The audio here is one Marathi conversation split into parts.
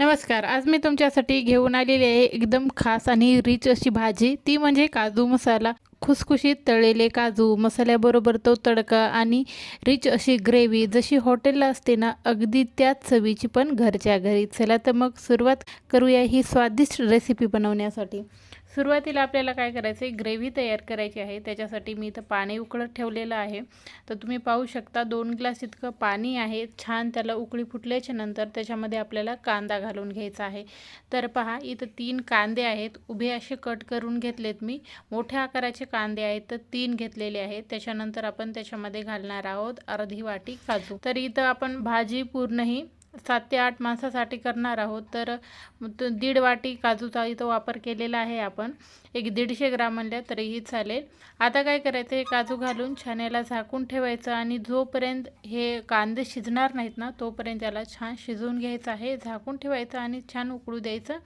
नमस्कार आज मी तुमच्यासाठी घेऊन आलेली आहे एकदम खास आणि रिच अशी भाजी. ती म्हणजे काजू मसाला. खुसखुशीत तळलेले काजू मसाल्याबरोबर तो तडका आणि रिच अशी ग्रेव्ही जशी हॉटेलला असते ना अगदी त्याच चवीची पण घरच्या घरी. चला तर मग सुरुवात करूया ही स्वादिष्ट रेसिपी बनवण्यासाठी. सुरुवातीला आपल्याला काय करायचं आहे ग्रेव्ही तयार करायची आहे त्याच्यासाठी मी इथं पाणी उकळत ठेवलेलं आहे. तर तुम्ही पाहू शकता दोन ग्लास इतकं पाणी आहे छान त्याला उकळी फुटल्याच्या नंतर त्याच्यामध्ये आपल्याला कांदा घालून घ्यायचा आहे. तर पहा इथं तीन कांदे आहेत उभे असे कट करून घेतलेत मी. मोठ्या आकाराचे कांदे आहेत तर तीन घेतलेले आहेत. त्याच्यानंतर आपण त्याच्यामध्ये घालणार आहोत अर्धी वाटी काजू. तर इथं आपण भाजी पूर्णही सात ते आठ माणसासाठी करणार आहोत. तर दीड वाटी काजूचा इथं वापर केलेला आहे आपण. एक दीडशे ग्राम म्हणल्या तरीही चालेल. आता काय करायचं हे काजू घालून छान याला झाकून ठेवायचं आणि जोपर्यंत हे कांदे शिजणार नाहीत ना तोपर्यंत याला छान शिजवून घ्यायचं आहे. झाकून ठेवायचं आणि छान उकळू द्यायचं.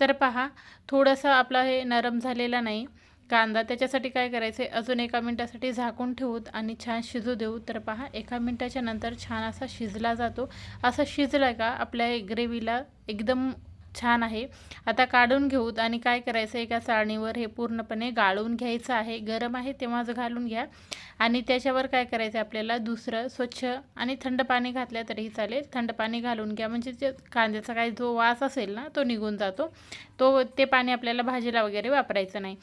तर पहा थोडंसं आपला हे नरम झालेला नाही. कांदा त्याच्यासाठी काय करायचं आहे अजून एका मिनटासाठी झाकून ठेवूत आणि छान शिजू देऊ. तर पहा एका मिनटाच्या नंतर छान असा शिजला जातो. असा शिजलं का आपल्या ग्रेव्हीला एकदम छान आहे. आता काढून घेऊत आणि काय करायचं एका चाळणीवर हे पूर्णपणे गाळून घ्यायचं आहे. गरम आहे तेव्हाच घालून घ्या. आणि त्याच्यावर काय करायचं आपल्याला दुसरं स्वच्छ आणि थंड पाणी घातलं तरीही चालेल. थंड पाणी घालून घ्या. म्हणजे जे कांद्याचा काही जो वास असेल ना तो निघून जातो. तो ते पाणी आपल्याला भाजीला वगैरे वापरायचं नाही.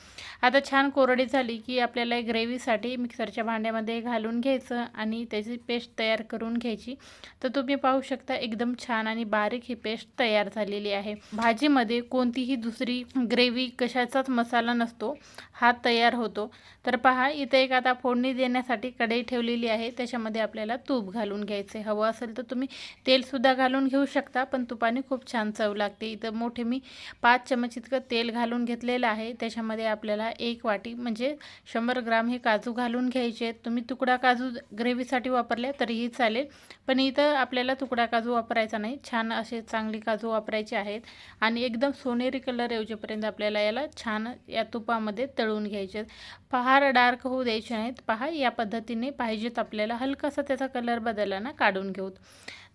आता छान कोरडी झाली की आपल्याला ग्रेव्हीसाठी मिक्सरच्या भांड्यामध्ये घालून घ्यायचं आणि त्याची पेस्ट तयार करून घ्यायची. तर तुम्ही पाहू शकता एकदम छान आणि बारीक ही पेस्ट तयार झालेली आहे. भाजीमध्ये कोणतीही दुसरी ग्रेव्ही कशाचाच मसाला नसतो हा तयार होतो. तर पहा इथे एक आता फोडणी देण्यासाठी कढई ठेवलेली आहे. त्याच्यामध्ये आपल्याला तूप घालून घ्यायचे. हवं असेल तर तुम्ही तेलसुद्धा घालून घेऊ शकता पण तुपाने खूप छान चव लागते. इथं मोठे मी पाच चमच इतकं तेल घालून घेतलेलं आहे. त्याच्यामध्ये आपल्याला एक वाटी म्हणजे शंभर ग्राम हे काजू घालून घ्यायचे. आहेत तुम्ही तुकडा काजू ग्रेव्हीसाठी वापरल्या तरीही चालेल पण इथं आपल्याला तुकडा काजू वापरायचा नाही. छान असे चांगली काजू वापरायचे आहेत. आणि एकदम सोनेरी कलर येऊजेपर्यंत आपल्याला याला छान या तुपामध्ये तळून घ्यायचे आहेत. फार डार्क होऊ द्यायचे नाहीत. पहा या पद्धतीने पाहिजेत आपल्याला. हलकासा त्याचा कलर बदलला ना काढून घेऊत.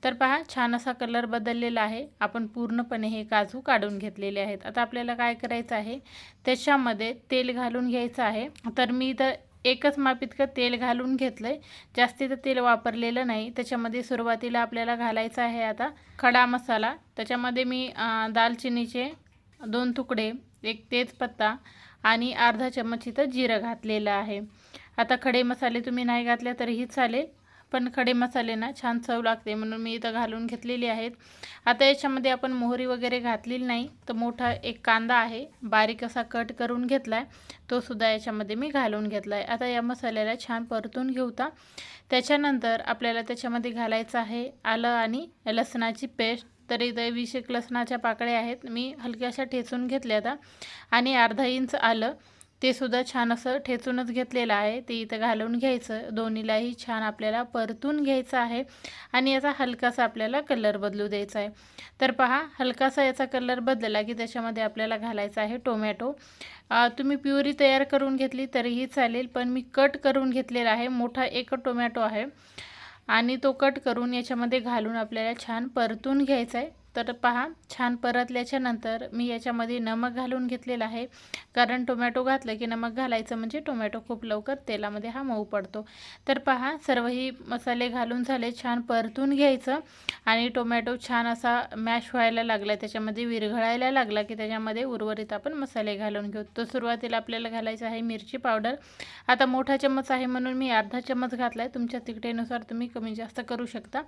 तर पहा छान असा कलर बदललेला आहे. आपण पूर्णपणे हे काजू काढून घेतलेले आहेत. आता आपल्याला काय करायचं आहे? त्याच्यामध्ये तेल घालून घ्यायचं आहे. तर मी इथं एकच माप इतकं तेल घालून घेतलं आहे जास्तीचं तेल वापरलेलं नाही. त्याच्यामध्ये सुरुवातीला आपल्याला घालायचं आहे आता खडा मसाला. त्याच्यामध्ये मी दालचिनीचे दोन तुकडे एक तेजपत्ता आणि अर्धा चम्मच इथं जिरं घातलेलं आहे. आता खडे मसाले तुम्ही नाही घातले तरीही चालेल. पण खडे मसाले ना छान चव लागते म्हणून मी इथं घालून घेतलेली आहेत. आता याच्यामध्ये आपण मोहरी वगैरे घातलेली नाही तर मोठा एक कांदा आहे बारीक असा कट करून घेतला आहे तो सुद्धा याच्यामध्ये मी घालून घेतला आहे आता या मसाल्याला छान परतून घेऊता. त्याच्यानंतर आपल्याला त्याच्यामध्ये घालायचं आहे आलं आणि लसणाची पेस्ट. तर इथं वीस एक लसणाच्या पाकळ्या आहेत. मी हलक्याशा ठेचून घेतल्या आता. आणि अर्धा इंच आलं. ते सुद्धा छान असं ठेचूनच घेतलेलं आहे. ते इथं घालून घ्यायचं. दोन्हीलाही छान आपल्याला परतून घ्यायचं आहे. आणि याचा हलकासा आपल्याला कलर बदलू द्यायचा आहे. तर पहा हलकासा याचा कलर बदलला की त्याच्यामध्ये आपल्याला घालायचा आहे टोमॅटो. तुम्ही प्युरी तयार करून घेतली तरीही चालेल पण मी कट करून घेतलेला आहे. मोठा एक टोमॅटो आहे. आणि तो कट करून याच्यामध्ये घालून आपल्याला छान परतून घ्यायचा आहे. तर पहा छान परतल्याच्या नंतर मी याच्यामध्ये नमक घालून घेतलेलं आहे. कारण टोमॅटो घातलं की नमक घालायचं म्हणजे टोमॅटो खूप लवकर तेलामध्ये हा मऊ पडतो. तर पहा सर्वही मसाले घालून झाले छान परतून घ्यायचं आणि टोमॅटो छान असा मॅश व्हायला लागला त्याच्यामध्ये विरघळायला लागला की त्याच्यामध्ये उर्वरित आपण मसाले घालून घेऊ. तर सुरुवातीला आपल्याला घालायचं आहे मिरची पावडर. आता मोठा चम्मच आहे म्हणून मी अर्धा चम्मच घातला आहे तुमच्या तिकटेनुसार तुम्ही कमी जास्त करू शकता.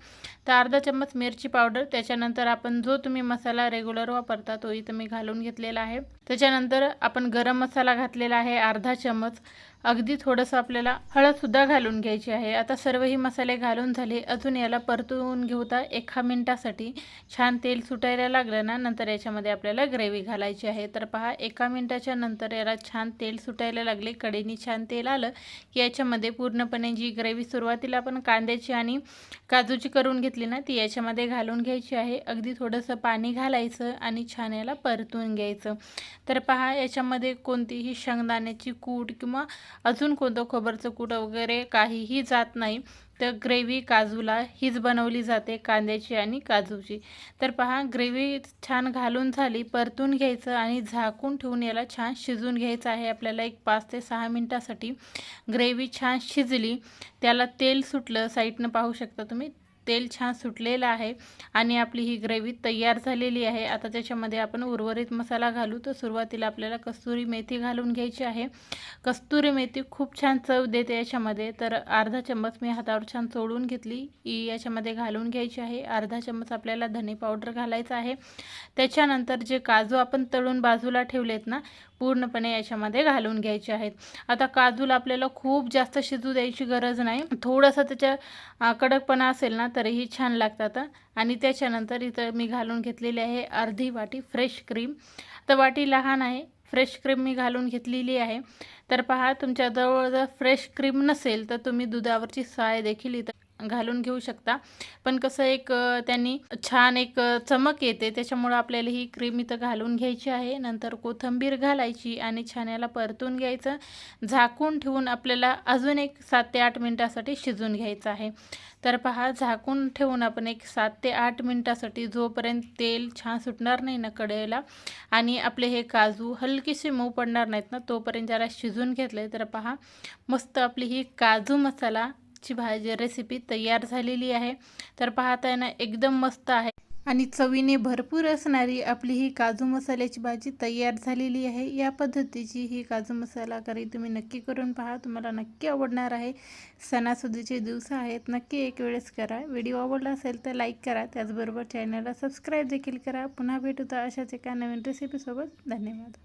तर अर्धा चम्मच मिरची पावडर त्याच्यानंतर आपण जो तुम्ही मसाला रेग्युलर वापरता तोही तुम्ही घालून घेतलेला आहे. त्याच्यानंतर आपण गरम मसाला घातलेला आहे अर्धा चमच अगदी थोडंसं आपल्याला हळदसुद्धा घालून घ्यायची आहे. आता सर्वही मसाले घालून झाले. अजून याला परतून घेऊता एका मिनटासाठी. छान तेल सुटायला लागलं ना नंतर याच्यामध्ये आपल्याला ग्रेव्ही घालायची आहे. तर पहा एका मिनटाच्या नंतर याला छान तेल सुटायला लागले. कडेनी छान तेल आलं की याच्यामध्ये पूर्णपणे जी ग्रेव्ही सुरुवातीला आपण कांद्याची आणि काजूची करून घेतली ना ती याच्यामध्ये घालून घ्यायची आहे. अगदी थोडंसं पाणी घालायचं आणि छान याला परतून घ्यायचं. तर पहा याच्यामध्ये कोणतीही शेंगदाण्याची कूट किंवा अजून कोणतं खोबरचं कूट वगैरे काहीही जात नाही. तर ग्रेव्ही काजूला हीच बनवली जाते कांद्याची आणि काजूची. तर पहा ग्रेव्ही छान घालून झाली परतून घ्यायचं आणि झाकून ठेवून याला छान शिजून घ्यायचं आहे. आपल्याला एक पाच ते सहा मिनटासाठी ग्रेव्ही छान शिजली त्याला तेल सुटलं साईडनं पाहू शकता तुम्ही. तेल छान सुटलेलं आहे आणि आपली ही ग्रेव्ही तयार झालेली आहे. आता त्याच्यामध्ये आपण उर्वरित मसाला घालू. तर सुरुवातीला आपल्याला कस्तुरी मेथी घालून घ्यायची आहे. कस्तुरी मेथी खूप छान चव देते याच्यामध्ये. तर अर्धा चम्मच मी हातावर छान चोळून घेतली. याच्यामध्ये घालून घ्यायची आहे. अर्धा चम्मच आपल्याला धने पावडर घालायचं आहे. त्याच्यानंतर जे काजू आपण तळून बाजूला ठेवलेत ना पूर्णपणे याच्यामध्ये घालून घ्यायचे आहेत. आता काजूला आपल्याला खूप जास्त शिजू द्यायची गरज नाही. थोडंसं त्याच्या कडकपणा असेल ना तरीही छान लागतात आणि त्याच्यानंतर इथं मी घालून घेतलेली आहे अर्धी वाटी फ्रेश क्रीम. तर वाटी लहान आहे फ्रेश क्रीम मी घालून घेतलेली आहे. तर पहा तुमच्याजवळ जर फ्रेश क्रीम नसेल तर तुम्ही दुधावरची साय देखील इथं घालून घेऊ शकता. पण कसं एक त्यांनी छान एक चमक येते त्याच्यामुळं आपल्याला ही क्रीम इथं घालून घ्यायची आहे. नंतर कोथंबीर घालायची आणि छान याला परतून घ्यायचं. झाकून ठेवून आपल्याला अजून एक सात ते आठ मिनटासाठी शिजून घ्यायचं आहे. तर पहा झाकून ठेवून आपण एक सात ते आठ मिनटासाठी जोपर्यंत तेल छान सुटणार नाही ना कडेला आणि आपले हे काजू हलकीशी मऊ पडणार नाहीत ना तोपर्यंत जरा शिजून घेतले तर पहा मस्त आपली ही काजू मसाला ची भाजी रेसिपी तयार झालेली आहे. तर पाहता ना एकदम मस्त आहे. आणि चवीने भरपूर असणारी आपली ही काजू मसाल्याची भाजी तयार झालेली आहे. या पद्धतीची ही काजू मसाला करी तुम्ही नक्की करून पहा. तुम्हाला नक्की आवडणार आहे. सणासुदीचे दिवस आहेत. नक्की एक वेळेस करा. व्हिडिओ आवडला असेल तर लाईक करा. त्याचबरोबर चॅनलला सबस्क्राईब देखील करा. पुन्हा भेटूता अशाच एका नवीन रेसिपीसोबत धन्यवाद.